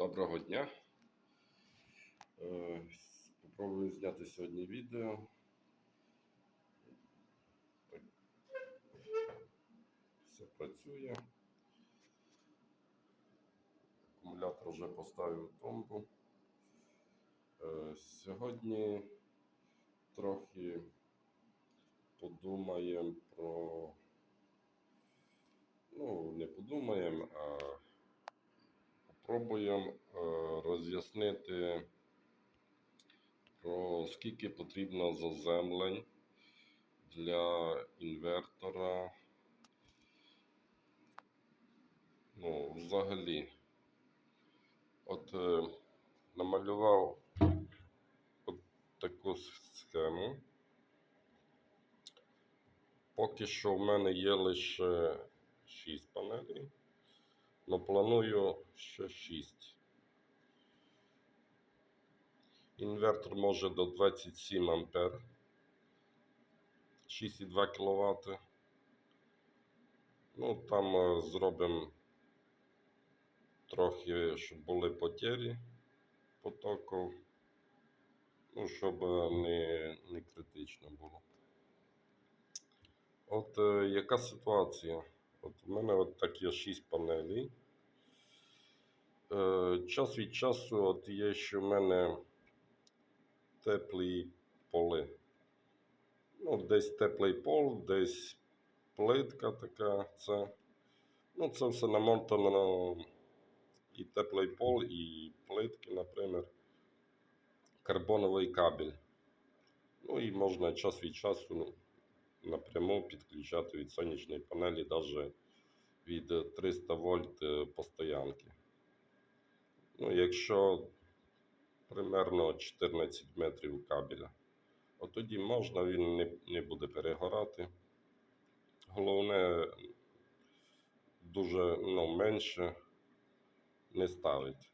Доброго дня. Е, Попробую зняти сьогодні відео. Все працює. Акумулятор вже поставив в тумбу. Е, Сьогодні трохи подумаємо про. Ну, не подумаємо, а Пробуємо роз'яснити, про скільки потрібно заземлень для інвертора. Ну, взагалі. От е, намалював от таку схему. Поки що в мене є лише 6 панелей. Ну, планую ще 6. Інвертор може до 27 ампер. 6,2 кВт. Ну, там е, зробимо трохи, щоб були потері потоку. Ну, щоб е, не, не критично було. От е, яка ситуація? От у мене от так є 6 панелей. Е, час від часу от є ще в мене теплі поли. Ну, десь теплий пол, десь плитка така. Це, ну, це все намотано і теплий пол, і плитки, наприклад, карбоновий кабель. Ну і можна час від часу напряму підключати від сонячної панелі, навіть від 300 вольт е, постоянки. Ну, якщо примерно 14 метрів кабеля, от тоді можна, він не, не буде перегорати. Головне, дуже ну, менше не ставить.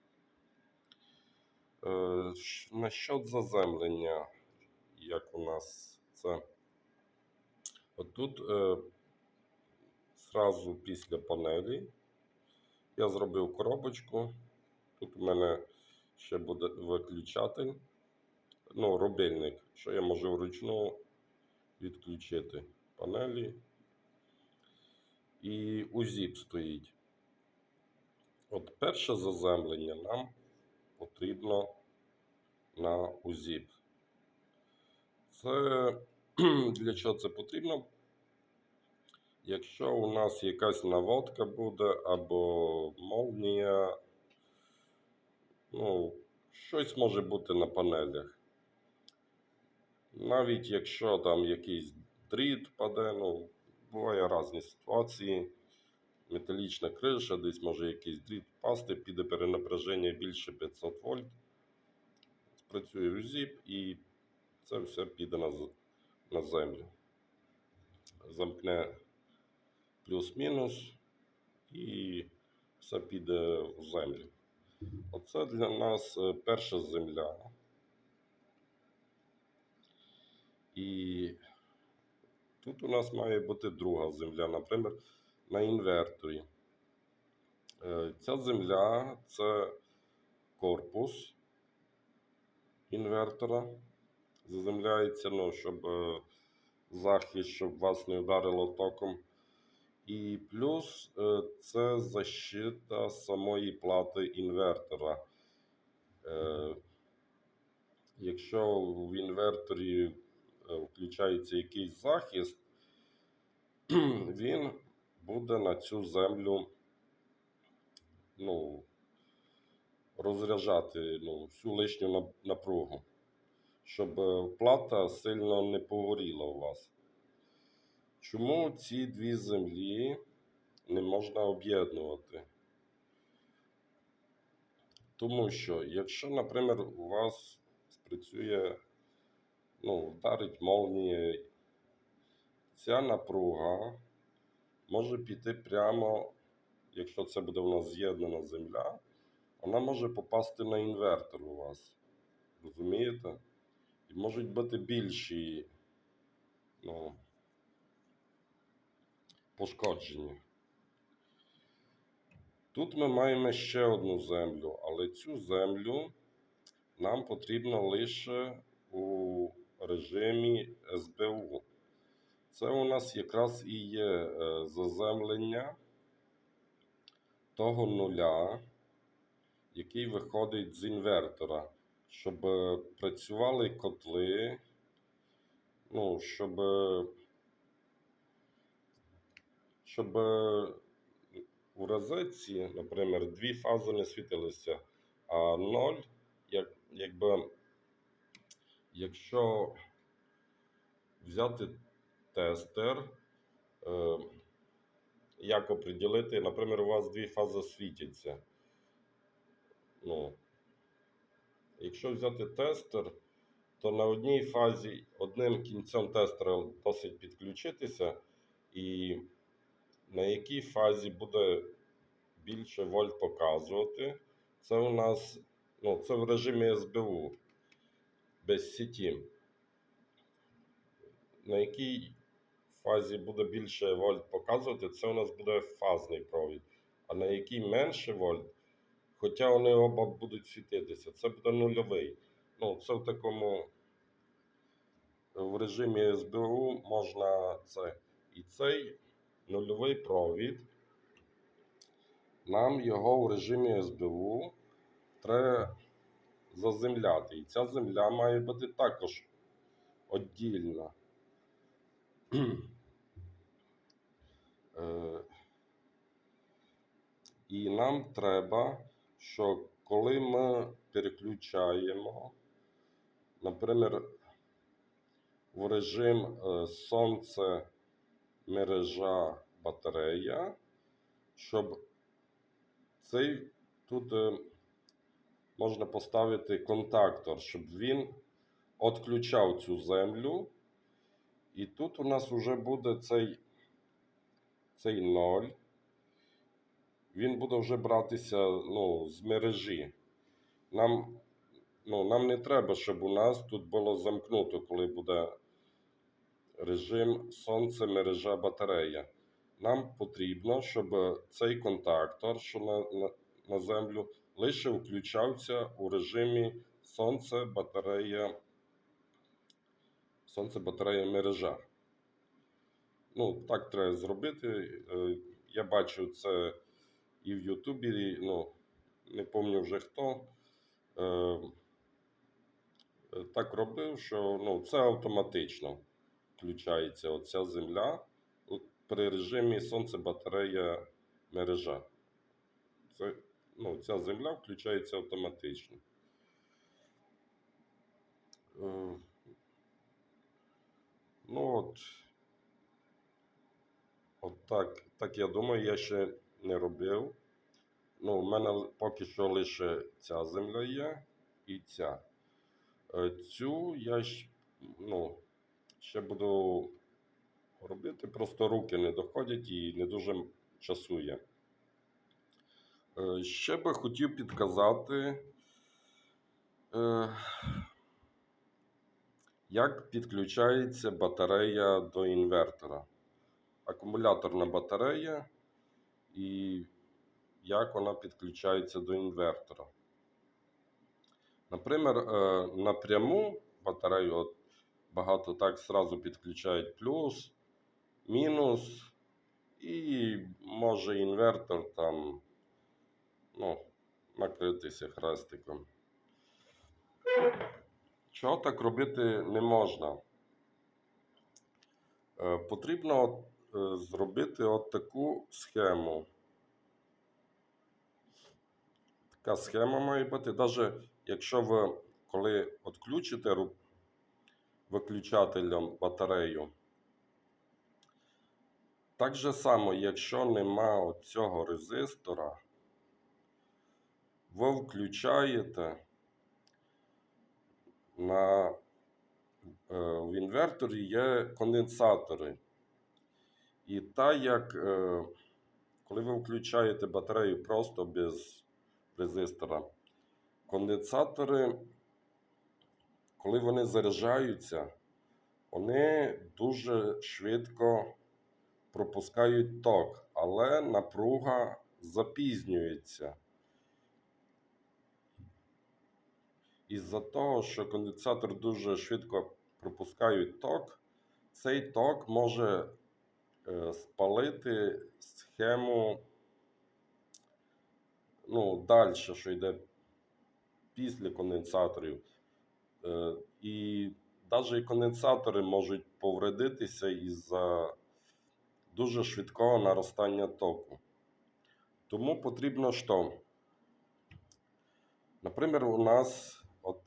Е, насчет заземлення, як у нас це. Отут е, зразу після панелі я зробив коробочку. Тут у мене ще буде виключатель, ну, рубильник, що я можу вручну відключити панелі. І УЗІП стоїть. От перше заземлення нам потрібно на УЗІП. Це для чого це потрібно? Якщо у нас якась наводка буде або молнія, ну, щось може бути на панелях. Навіть якщо там якийсь дріт паде, ну, буває різні ситуації. Металічна криша, десь може якийсь дріт впасти, піде перенапряження більше 500 вольт. Спрацює УЗІП і це все піде на, на землю. Замкне плюс-мінус і все піде в землю. Оце для нас е, перша земля. І тут у нас має бути друга земля, наприклад, на інверторі. Е, Ця земля це корпус інвертора. Заземляється, ну, щоб е, захист, щоб вас не вдарило током. І плюс е, це защита самої плати інвертора. Е, Якщо в інверторі е, включається якийсь захист, він буде на цю землю ну, розряджати ну, всю лишню напругу, щоб плата сильно не погоріла у вас. Чому ці дві землі не можна об'єднувати? Тому що, якщо, наприклад, у вас спрацює, ну, вдарить молнія, ця напруга може піти прямо, якщо це буде у нас з'єднана земля, вона може попасти на інвертор у вас. Розумієте? І можуть бути більші ну, пошкодження. Тут ми маємо ще одну землю, але цю землю нам потрібно лише у режимі СБУ. Це у нас якраз і є е, заземлення того нуля, який виходить з інвертора, щоб е, працювали котли, ну, щоб, е, щоб е, у розетці, наприклад, дві фази не світилися, а ноль, як, якби, якщо взяти тестер, е, як оприділити, наприклад, у вас дві фази світяться. Ну, якщо взяти тестер, то на одній фазі одним кінцем тестера досить підключитися, і на якій фазі буде більше вольт показувати. Це у нас ну, це в режимі СБУ без сіті. На якій фазі буде більше вольт показувати, це у нас буде фазний провід. А на якій менше вольт, хоча вони оба будуть світитися, це буде нульовий. Ну, це в такому в режимі СБУ можна це. І цей нульовий провід. Нам його в режимі СБУ треба заземляти. І ця земля має бути також віддільна. Е, І нам треба, що коли ми переключаємо, наприклад, в режим е, сонце, мережа, батарея, щоб цей тут е, можна поставити контактор, щоб він відключав цю землю. І тут у нас вже буде цей, цей ноль. Він буде вже братися ну, з мережі. Нам, ну, нам не треба, щоб у нас тут було замкнуто, коли буде режим сонце, мережа, батарея. Нам потрібно, щоб цей контактор, що на, на, на землю, лише включався у режимі сонце, батарея, сонце, батарея, мережа. Ну, так треба зробити. Е, Я бачу це і в Ютубі, ну, не пам'ятаю вже хто. Е, Так робив, що ну, це автоматично включається оця земля при режимі сонце, батарея, мережа. Це, ну, ця земля включається автоматично. Е, Ну от, от так, так я думаю, я ще не робив. Ну, в мене поки що лише ця земля є і ця. Е, Цю я щ- ну, ще буду робити, просто руки не доходять і не дуже часу є. Е, Ще би хотів підказати, е, як підключається батарея до інвертора. Акумуляторна батарея і як вона підключається до інвертора. Наприклад, е, напряму батарею от багато так зразу підключають плюс, мінус, і може інвертор там ну, накритися хрестиком. Чого так робити не можна? Е, Потрібно от, е, зробити от таку схему. Така схема має бути. Навіть якщо ви коли відключите виключателем батарею, так же само, якщо нема цього резистора, ви включаєте на е, в інверторі є конденсатори. І так як е, коли ви включаєте батарею просто без резистора, конденсатори, коли вони заряджаються, вони дуже швидко пропускають ток, але напруга запізнюється. Із-за того, що конденсатор дуже швидко пропускає ток, цей ток може е, спалити схему ну, далі, що йде після конденсаторів. Е, і навіть конденсатори можуть повредитися із-за дуже швидкого наростання току. Тому потрібно що? Наприклад, у нас от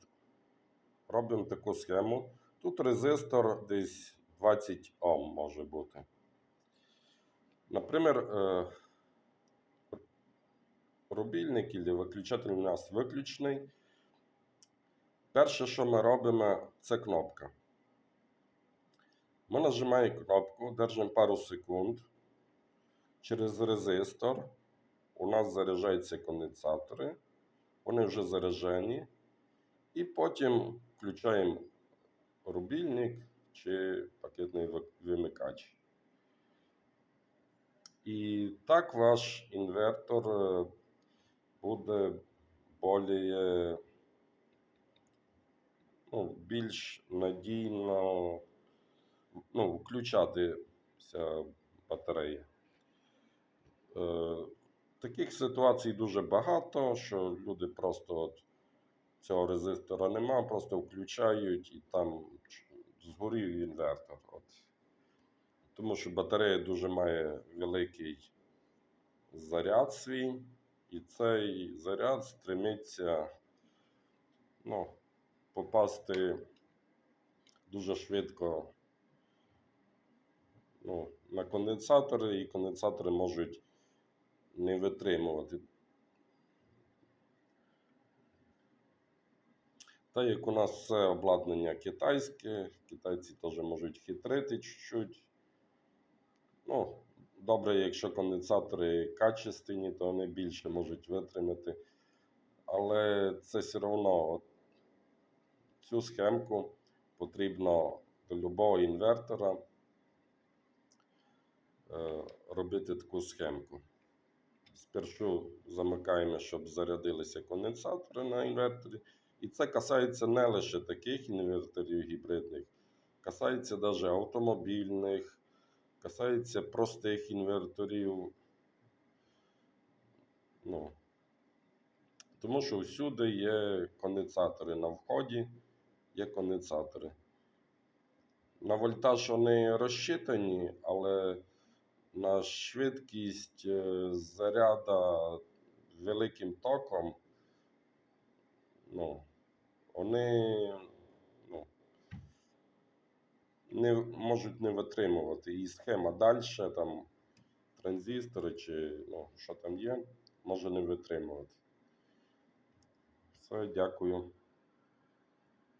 робимо таку схему. Тут резистор десь 20 Ом може бути. Наприклад, е, рубільник або виключатель у нас виключений. Перше, що ми робимо, це кнопка. Ми нажимаємо кнопку, держимо пару секунд. Через резистор у нас заряджаються конденсатори. Вони вже заряджені. І потім включаємо рубільник чи пакетний вимикач. І так ваш інвертор е, буде ну, більш надійно ну, включатися батарея. Е, таких ситуацій дуже багато, що люди просто от цього резистора нема, просто включають і там згорів інвертор. От. Тому що батарея дуже має великий заряд свій, і цей заряд стремиться ну, попасти дуже швидко ну, на конденсатори, і конденсатори можуть не витримувати. Та як у нас все обладнання китайське, китайці теж можуть хитрити чуть-чуть. Ну, добре, якщо конденсатори качественні, то вони більше можуть витримати. Але це все одно цю схемку потрібно до любого інвертора е, робити таку схемку. Спершу замикаємо, щоб зарядилися конденсатори на інверторі. І це касається не лише таких інверторів гібридних, касається навіть автомобільних, касається простих інверторів. Ну, тому що всюди є конденсатори на вході, є конденсатори. На вольтаж вони розчитані, але на швидкість е, заряда великим током, ну, вони ну, не можуть не витримувати. І схема далі, там транзистори чи ну, що там є, може не витримувати. Все, дякую.